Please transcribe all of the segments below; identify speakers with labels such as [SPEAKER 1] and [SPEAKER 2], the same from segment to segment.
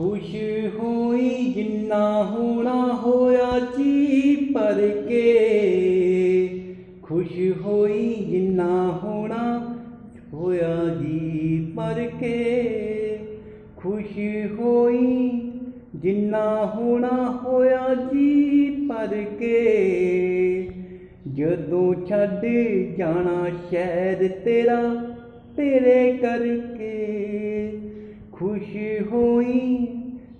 [SPEAKER 1] ਖੁਸ਼ ਹੋਈ ਜਿੰਨਾ ਹੋਣਾ ਹੋਇਆ ਜੀ ਪਰ ਕੇ। ਖੁਸ਼ ਹੋਈ ਜਿੰਨਾ ਹੋਣਾ ਹੋਇਆ ਜੀ ਪਰ ਕੇ। ਖੁਸ਼ ਹੋਈ ਜਿੰਨਾ ਹੋਣਾ ਹੋਇਆ ਜੀ ਪਰ ਕੇ। ਜਦੋਂ ਛੱਡ ਜਾਣਾ ਸ਼ਹਿਰ ਤੇਰਾ ਤੇਰੇ ਕਰਕੇ। ਖੁਸ਼ ਹੋਈ,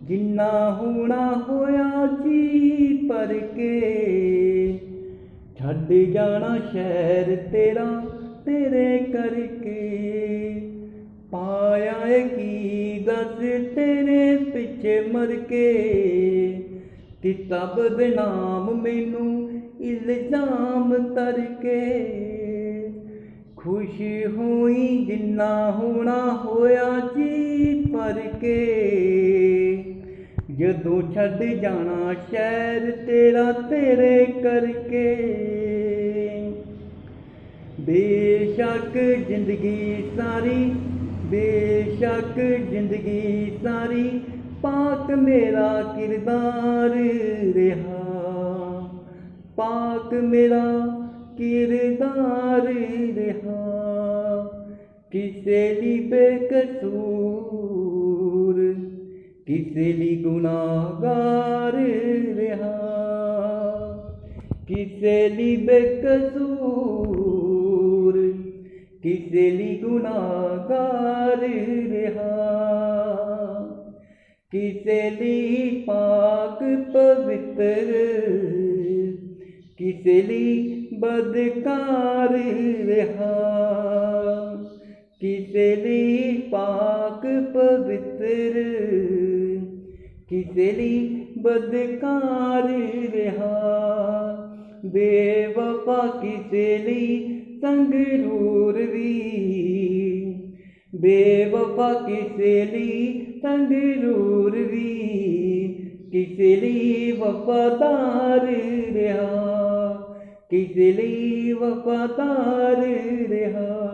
[SPEAKER 1] ਜਿੰਨਾ ਹੋਣਾ ਹੋਇਆ ਜੀ ਪਰ ਕੇ। ਛੱਡ ਜਾਣਾ ਸ਼ਹਿਰ ਤੇਰਾ, ਤੇਰੇ ਕਰਕੇ। ਪਾਇਆ ਏ ਕੀ ਦੱਸ ਤੇਰੇ ਪਿੱਛੇ ਮਰ ਕੇ। ਕੀਤਾ ਬਨਾਮ ਮੈਨੂੰ ਇਲਜ਼ਾਮ ਤਰ ਕੇ। ਖੁਸ਼ ਹੋਈ, ਜਿੰਨਾ ਹੋਣਾ ਹੋਇਆ ਪਰ ਜਦੋਂ ਛੱਡ ਜਾਣਾ ਸ਼ਹਿਰ ਤੇਰਾ ਤੇਰੇ ਕਰਕੇ। ਬੇਸ਼ੱਕ ਜ਼ਿੰਦਗੀ ਸਾਰੀ, ਬੇਸ਼ੱਕ ਜ਼ਿੰਦਗੀ ਸਾਰੀ ਪਾਕ ਮੇਰਾ ਕਿਰਦਾਰ ਰਿਹਾ। ਪਾਕ ਮੇਰਾ ਕਿਰਦਾਰ ਰਿਹਾ। ਕਿਸੇ ਲਈ ਬੇਕਸੂਰ ਕਿਸੇ ਲਈ ਗੁਨਾਹਗਾਰ ਰਿਹਾ। ਕਿਸੇ ਲਈ ਬੇਕਸੂਰ, ਕਿਸੇ ਲਈ ਗੁਨਾਹਗਾਰ ਰਿਹਾ। ਕਿਸੇ ਲਈ ਪਾਕ ਪਵਿੱਤਰ, ਕਿਸੇ ਲਈ ਬਦਕਾਰ ਰਿਹਾ। ਕਿਸੇ ਲਈ ਪਾਕ ਪਵਿੱਤਰ ਕਿਸੇ ਲਈ ਬਦਕਾਰ ਰਿਹਾ ਬੇਵਫਾ ਕਿਸੇ ਲਈ ਸੰਗਰੂਰ ਵੀ ਬੇਵਫਾ ਕਿਸੇ ਲਈ ਸੰਗਰੂਰ ਵੀ ਕਿਸੇ ਲਈ ਵਫਾਦਾਰ ਰਿਹਾ ਕਿਸੇ ਲਈ ਵਫਾਦਾਰ ਰਿਹਾ